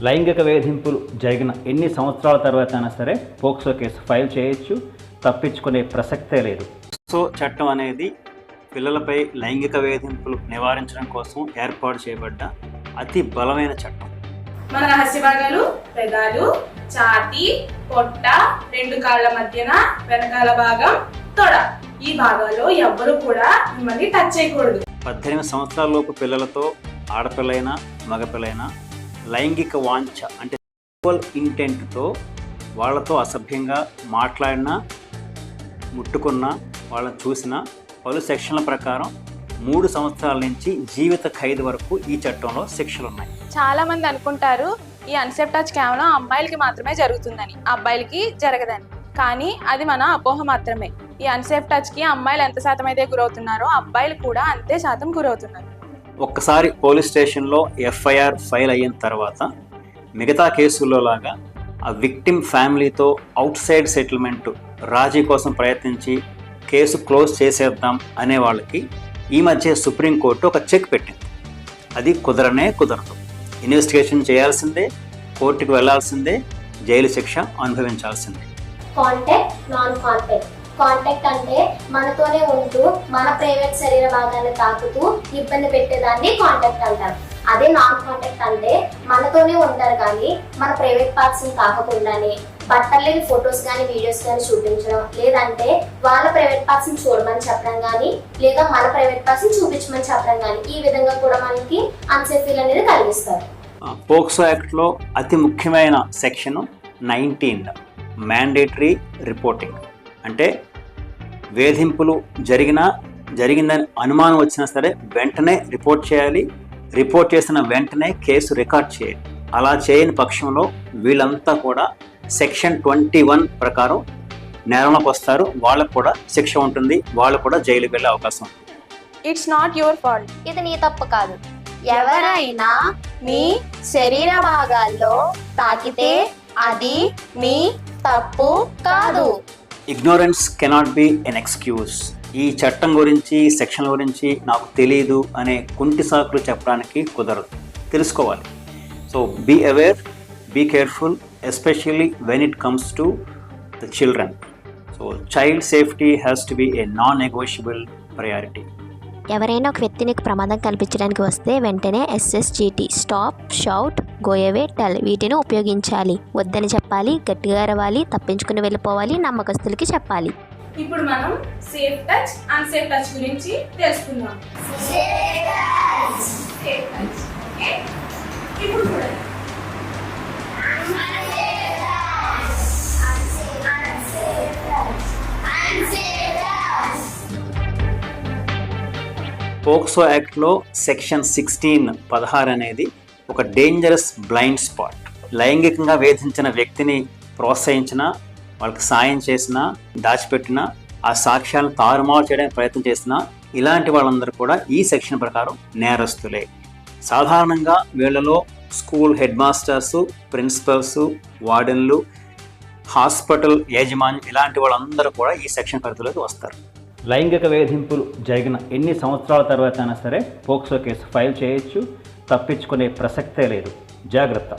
లైంగిక వేధింపులు జరిగిన ఎన్ని సంవత్సరాల తర్వాత అయినా సరే పోక్సో కేసు ఫైల్ చేయొచ్చు తప్పించుకునే ప్రసక్తే లేదు. పోక్సో చట్టం అనేది పిల్లలపై లైంగిక వేధింపులు నివారించడం కోసం ఏర్పాటు చేయబడ్డ అతి బలమైన చట్టం. మన రహస్య భాగాలు పెదాలు ఛాతి పొట్ట రెండు కాళ్ళ మధ్యన వెనకాల భాగం తొడ. ఈ భాగాల్లో ఎవ్వరూ కూడా మిమ్మల్ని టచ్ చేయకూడదు. పద్దెనిమిది సంవత్సరాల లోపు పిల్లలతో ఆడపిల్లైనా మగపిల్లైనా లైంగిక వాంఛ అంటే సెక్సువల్ ఇంటెంట్తో వాళ్ళతో అసభ్యంగా మాట్లాడినా ముట్టుకున్నా వాళ్ళని చూసినా పలు సెక్షన్ల ప్రకారం మూడు సంవత్సరాల నుంచి జీవిత ఖైదు వరకు ఈ చట్టంలో శిక్షలు ఉన్నాయి. చాలా మంది అనుకుంటారు ఈ అన్సెప్ట్ టచ్ కేవలం అమ్మాయిలకి మాత్రమే జరుగుతుందని. అబ్బాయిలకి జరగదని. కానీ అది మన అపోహ మాత్రమే. ఈ అన్సేఫ్ టచ్కి అమ్మాయిలు ఎంత శాతం అయితే గురవుతున్నారో అబ్బాయిలు కూడా అంతే శాతం గురవుతున్నారు. ఒక్కసారి పోలీస్ స్టేషన్లో ఎఫ్ఐఆర్ ఫైల్ అయిన తర్వాత మిగతా కేసుల్లో లాగా ఆ విక్టిమ్ ఫ్యామిలీతో అవుట్ సైడ్ సెటిల్మెంట్ రాజీ కోసం ప్రయత్నించి కేసు క్లోజ్ చేసేద్దాం అనే వాళ్ళకి ఈ మధ్య సుప్రీంకోర్టు ఒక చెక్ పెట్టింది. అది కుదరనే కుదరదు. ఇన్వెస్టిగేషన్ చేయాల్సిందే కోర్టుకు వెళ్ళాల్సిందే జైలు శిక్ష అనుభవించాల్సిందే. Contact non contact. కాంటాక్ట్ అంటే మనతోనే ఉంటూ మన ప్రైవేట్ శరీర భాగాన్ని తాకుతూ ఇబ్బంది పెట్టేదాన్ని కాంటాక్ట్ అంటారు. అదే నాన్ కాంటాక్ట్ అంటే మనతోనే ఉంటారు కానీ మన ప్రైవేట్ పార్ట్స్ తాకకుండానే బట్టలేని ఫొటోస్ కానీ వీడియోస్ కానీ చూపించడం లేదంటే వాళ్ళ ప్రైవేట్ పార్ట్స్ని చూడమని చెప్పడం కానీ లేదా మన ప్రైవేట్ పార్ట్స్ చూపించమని చెప్పడం కానీ ఈ విధంగా కూడా మనకి అన్సేఫ్ ఫీల్ అనేది కలిగిస్తారు. ఆ, పోక్సో యాక్ట్లో అతి ముఖ్యమైన సెక్షన్ నైన్టీన్ మ్యాండేటరీ రిపోర్టింగ్ అంటే వేధింపులు జరిగినా జరిగిందని అనుమానం వచ్చినా సరే వెంటనే రిపోర్ట్ చేయాలి. రిపోర్ట్ చేసిన వెంటనే కేసు రికార్డ్ చేయాలి. అలా చేయని పక్షంలో వీళ్ళంతా కూడా సెక్షన్ ట్వంటీ వన్ ప్రకారం నేరంలోకి వస్తారు. వాళ్ళకు కూడా శిక్ష ఉంటుంది. వాళ్ళు కూడా జైలుకి వెళ్ళే అవకాశం ఇట్స్ నాట్ యువర్ ఫాల్ట్ ఇది నీ తప్పు కాదు. ఎవరైనా మీ శరీర భాగాల్లో తాకితే అది మీ తప్పు కాదు. Ignorance cannot be an excuse ఈ చట్టం గురించి సెక్షన్ గురించి నాకు తెలియదు అనే కుంటి సాకులు చెప్పడానికి కుదరదు. తెలుసుకోవాలి. So be aware be careful especially when it comes to the children so child safety has to be a non negotiable priority ఎవరైనా ఒక వ్యక్తిని ప్రమాదం కల్పించడానికి వస్తే వెంటనే SSGT stop shout go away tell వీటిని ఉపయోగించాలి. వద్దని చెప్పాలి గట్టిగా అరవాలి తప్పించుకుని వెళ్ళిపోవాలి నమ్మకస్తులకి చెప్పాలి. ఇప్పుడు మనం సేఫ్ టచ్ అన్సేఫ్ టచ్ గురించి తెలుసుకుందాం. పోక్సో యాక్ట్లో సెక్షన్ సిక్స్టీన్ పదహారు అనేది ఒక డేంజరస్ బ్లైండ్ స్పాట్ లైంగికంగా వేధించిన వ్యక్తిని ప్రోత్సహించినా వాళ్ళకి సాయం చేసినా దాచిపెట్టినా ఆ సాక్ష్యాలను తారుమారు చేయడానికి ప్రయత్నం చేసినా ఇలాంటి వాళ్ళందరూ కూడా ఈ సెక్షన్ ప్రకారం నేరస్తులే. సాధారణంగా వీళ్ళలో స్కూల్ హెడ్ మాస్టర్స్ ప్రిన్సిపల్స్ వార్డెన్లు హాస్పిటల్ యాజమాన్యం ఇలాంటి వాళ్ళందరూ కూడా ఈ సెక్షన్ పరిధిలోకి వస్తారు. లైంగిక వేధింపులు జరిగిన ఎన్ని సంవత్సరాల తర్వాత అయినా సరే పోక్సో కేసు ఫైల్ చేయొచ్చు తప్పించుకునే ప్రసక్తే లేదు. జాగ్రత్త.